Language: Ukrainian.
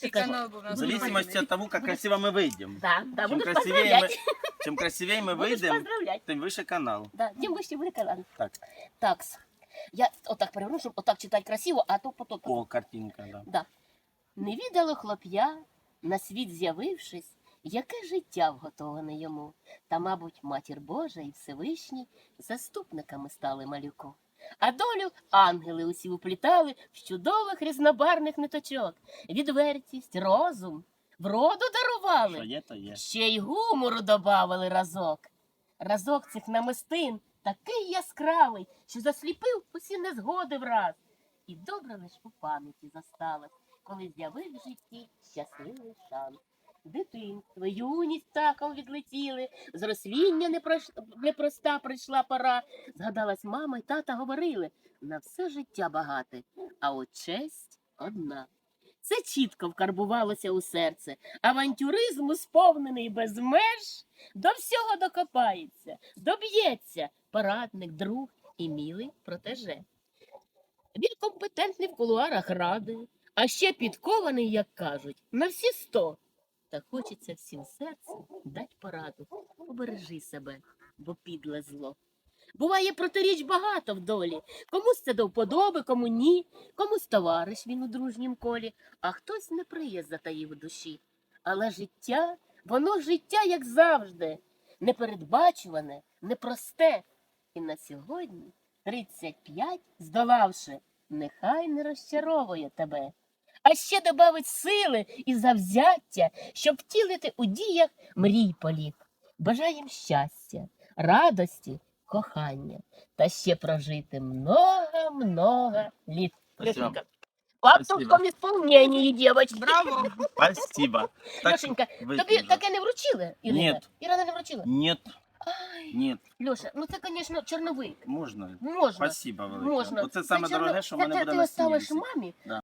І Скажи. канал був у В нас зависимости от того, как красиво мы выйдем. Да, да, Чем будеш красивее, мы, поздравлять. чем красивее мы Будеш выйдем, поздравлять. тем выше канал. Да, тим вище буде канал. Так, Такс. Я отак переверну, щоб отак читати красиво, а то потім. о, картинка, да. Да. Не відало хлоп'я, на світ з'явившись, яке життя вготоване йому. Та, мабуть, матір Божа і Всевишній заступниками стали малюку. А долю ангели усі уплітали в чудових різнобарних ниточок. Відвертість, розум, вроду Що дарували, є, то є. ще й гумору добавили разок. Разок цих намистин такий яскравий, що засліпив усі незгоди враз. І добре лиш у пам'яті засталась, коли з'явив в житті щасливий шанс. Дитинство, юність птахом відлетіли, зросління непроста прийшла пора. Згадалась мама й тата говорили на все життя багате, а от честь одна. Це чітко вкарбувалося у серце. Авантюризму сповнений без меж, до всього докопається, доб'ється порадник, друг і мілий протеже. Він компетентний в кулуарах ради, а ще підкований, як кажуть, на всі сто. Та хочеться всім серцем дать пораду. Обережи себе, бо підле зло. Буває протиріч багато в долі. Комусь це до вподоби, кому ні, комусь товариш він у дружнім колі, а хтось неприязнь затаїв у душі. Але життя, воно життя, як завжди, непередбачуване, непросте. І на сьогодні 35 здолавши, нехай не розчаровує тебе. А ще добавить сили і завзяття, щоб втілити у діях мрій політ. Бажаєм щастя, радості, кохання та ще прожити много-много літ. Спасибо. Ісполненні, дівчатки. Браво! Спасибо. Так, Лешенька, тобі таке не вручили? Ірина? Ні. Ірина не вручила? Нет, Ай, нет, Льоша, ну це, звісно, чорновик. можна. Можна. Спасибо велике. Можна. Оце саме чорно- дороге, що в це мене ти- буде ти на оставиш мамі, Да.